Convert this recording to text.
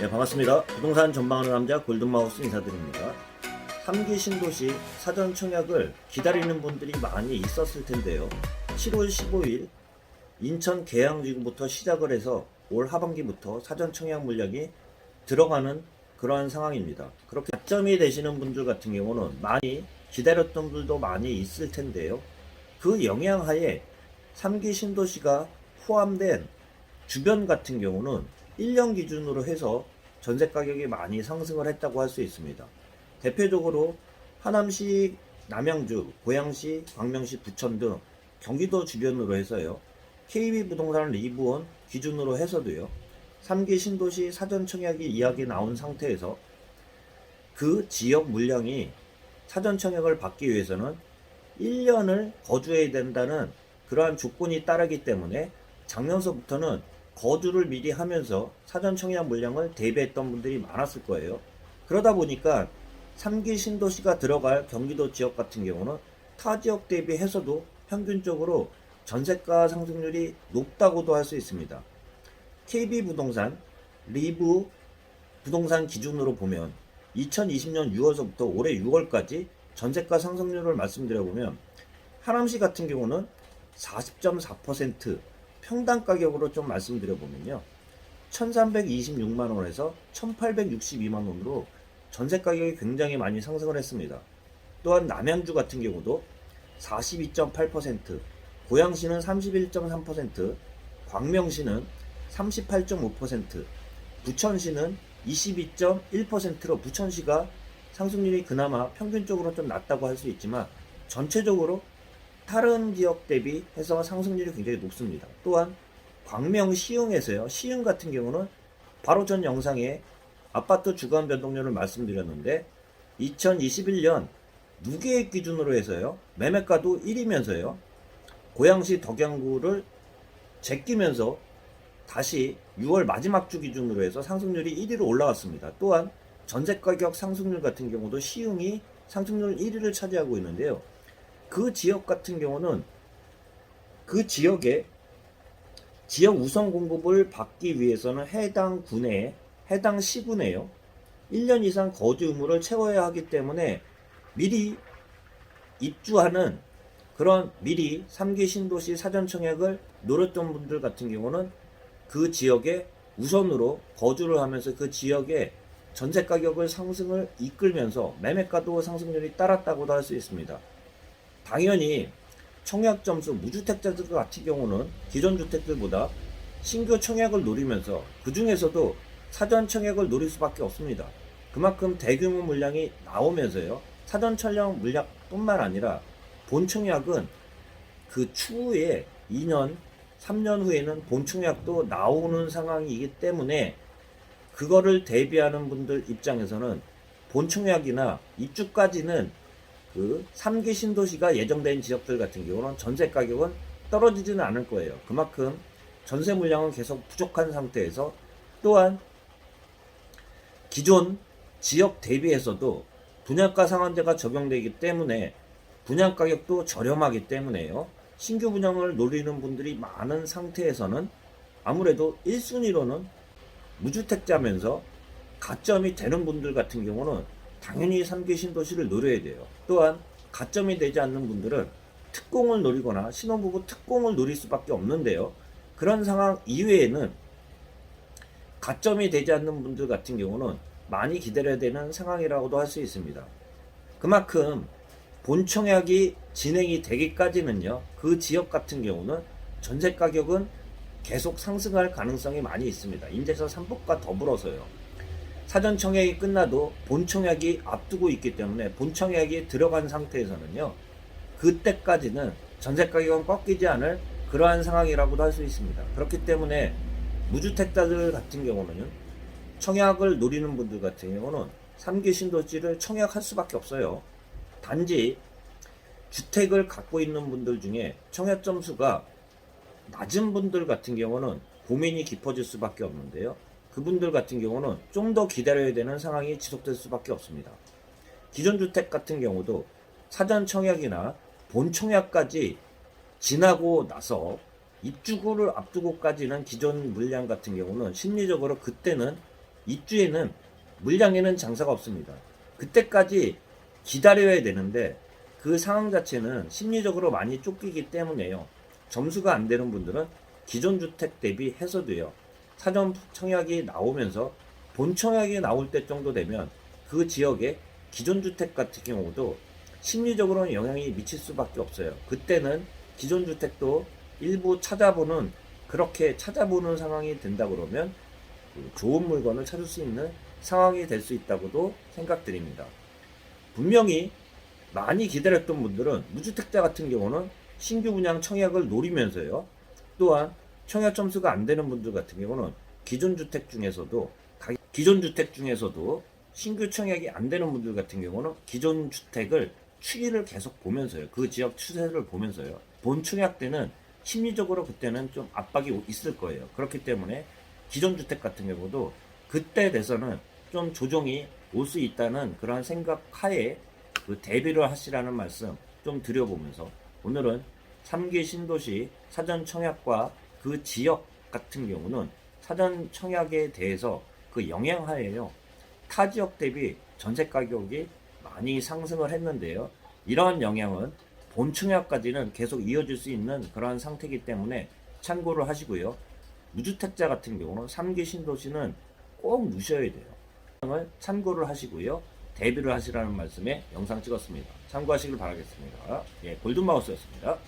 네, 반갑습니다. 부동산 전망하는 남자 골든마우스 인사드립니다. 3기 신도시 사전 청약을 기다리는 분들이 많이 있었을 텐데요. 7월 15일 인천 계양지구부터 시작을 해서 올 하반기부터 사전 청약 물량이 들어가는 그러한 상황입니다. 그렇게 약점이 되시는 분들 같은 경우는 많이 기다렸던 분들도 많이 있을 텐데요. 그 영향하에 3기 신도시가 포함된 주변 같은 경우는 1년 기준으로 해서 전세 가격이 많이 상승을 했다고 할 수 있습니다. 대표적으로 하남시, 남양주, 고양시, 광명시, 부천 등 경기도 주변으로 해서요. KB 부동산 리브원 기준으로 해서도요. 3기 신도시 사전 청약이 이야기 나온 상태에서 그 지역 물량이 사전 청약을 받기 위해서는 1년을 거주해야 된다는 그러한 조건이 따르기 때문에 작년서부터는 거주를 미리 하면서 사전 청약 물량을 대비했던 분들이 많았을 거예요. 그러다 보니까 3기 신도시가 들어갈 경기도 지역 같은 경우는 타 지역 대비해서도 평균적으로 전세가 상승률이 높다고도 할 수 있습니다. KB 부동산 리브 부동산 기준으로 보면 2020년 6월서부터 올해 6월까지 전세가 상승률을 말씀드려보면 하남시 같은 경우는 40.4% 평당 가격으로 좀 말씀드려 보면요. 1326만 원에서 1862만 원으로 전세 가격이 굉장히 많이 상승을 했습니다. 또한 남양주 같은 경우도 42.8%, 고양시는 31.3%, 광명시는 38.5%, 부천시는 22.1%로 부천시가 상승률이 그나마 평균적으로 좀 낮다고 할 수 있지만 전체적으로 다른 지역 대비 해서 상승률이 굉장히 높습니다. 또한 광명 시흥에서요. 시흥 같은 경우는 바로 전 영상에 아파트 주간 변동률을 말씀드렸는데 2021년 무계획 기준으로 해서요. 매매가도 1이면서요. 고양시 덕양구를 제끼면서 다시 6월 마지막 주 기준으로 해서 상승률이 1위로 올라왔습니다. 또한 전세 가격 상승률 같은 경우도 시흥이 상승률 1위를 차지하고 있는데요. 그 지역 같은 경우는 그 지역에 지역 우선 공급을 받기 위해서는 해당 군에 해당 시군에요. 1년 이상 거주 의무를 채워야 하기 때문에 미리 입주하는 그런 미리 3기 신도시 사전 청약을 노렸던 분들 같은 경우는 그 지역에 우선으로 거주를 하면서 그 지역의 전세 가격을 상승을 이끌면서 매매가도 상승률이 따랐다고도 할 수 있습니다. 당연히 청약 점수 무주택자들 같은 경우는 기존 주택들보다 신규 청약을 노리면서 그 중에서도 사전 청약을 노릴 수밖에 없습니다. 그만큼 대규모 물량이 나오면서요. 사전 청약 물량뿐만 아니라 본 청약은 그 추후에 2년, 3년 후에는 본 청약도 나오는 상황이기 때문에 그거를 대비하는 분들 입장에서는 본 청약이나 입주까지는 그 3기 신도시가 예정된 지역들 같은 경우는 전세 가격은 떨어지지는 않을 거예요. 그만큼 전세 물량은 계속 부족한 상태에서 또한 기존 지역 대비해서도 분양가 상한제가 적용되기 때문에 분양 가격도 저렴하기 때문에요. 신규 분양을 노리는 분들이 많은 상태에서는 아무래도 1순위로는 무주택자면서 가점이 되는 분들 같은 경우는 당연히 3기 신도시를 노려야 돼요. 또한 가점이 되지 않는 분들은 특공을 노리거나 신혼부부 특공을 노릴 수밖에 없는데요. 그런 상황 이외에는 가점이 되지 않는 분들 같은 경우는 많이 기다려야 되는 상황이라고도 할 수 있습니다. 그만큼 본청약이 진행이 되기까지는요, 그 지역 같은 경우는 전세 가격은 계속 상승할 가능성이 많이 있습니다. 임대차 3법과 더불어서요. 사전 청약이 끝나도 본 청약이 앞두고 있기 때문에 본 청약이 들어간 상태에서는요. 그때까지는 전세 가격은 꺾이지 않을 그러한 상황이라고도 할 수 있습니다. 그렇기 때문에 무주택자들 같은 경우는 청약을 노리는 분들 같은 경우는 3기 신도시를 청약할 수밖에 없어요. 단지 주택을 갖고 있는 분들 중에 청약 점수가 낮은 분들 같은 경우는 고민이 깊어질 수밖에 없는데요. 그분들 같은 경우는 좀 더 기다려야 되는 상황이 지속될 수밖에 없습니다. 기존 주택 같은 경우도 사전 청약이나 본 청약까지 지나고 나서 입주구를 앞두고까지는 기존 물량 같은 경우는 심리적으로 그때는 입주에는 물량에는 장사가 없습니다. 그때까지 기다려야 되는데 그 상황 자체는 심리적으로 많이 쫓기기 때문에요. 점수가 안 되는 분들은 기존 주택 대비 해서도요. 사전 청약이 나오면서 본 청약이 나올 때 정도 되면 그 지역의 기존 주택 같은 경우도 심리적으로는 영향이 미칠 수밖에 없어요. 그때는 기존 주택도 일부 찾아보는 그렇게 찾아보는 상황이 된다 그러면 그 좋은 물건을 찾을 수 있는 상황이 될 수 있다고도 생각드립니다. 분명히 많이 기다렸던 분들은 무주택자 같은 경우는 신규 분양 청약을 노리면서요. 또한 청약 점수가 안 되는 분들 같은 경우는 기존 주택 중에서도 가- 기존 주택 중에서도 신규 청약이 안 되는 분들 같은 경우는 기존 주택을 추이를 계속 보면서요. 그 지역 추세를 보면서요. 본 청약 때는 심리적으로 그때는 좀 압박이 오- 있을 거예요. 그렇기 때문에 기존 주택 같은 경우도 그때 돼서는 좀 조정이 올 수 있다는 그러한 생각 하에 그 대비를 하시라는 말씀 좀 드려보면서 오늘은 3기 신도시 사전 청약과 그 지역 같은 경우는 사전 청약에 대해서 그 영향하에요. 타 지역 대비 전세 가격이 많이 상승을 했는데요. 이러한 영향은 본 청약까지는 계속 이어질 수 있는 그러한 상태이기 때문에 참고를 하시고요. 무주택자 같은 경우는 3기 신도시는 꼭 누셔야 돼요. 을 참고를 하시고요. 대비를 하시라는 말씀에 영상 찍었습니다. 참고하시길 바라겠습니다. 예, 골든마우스였습니다.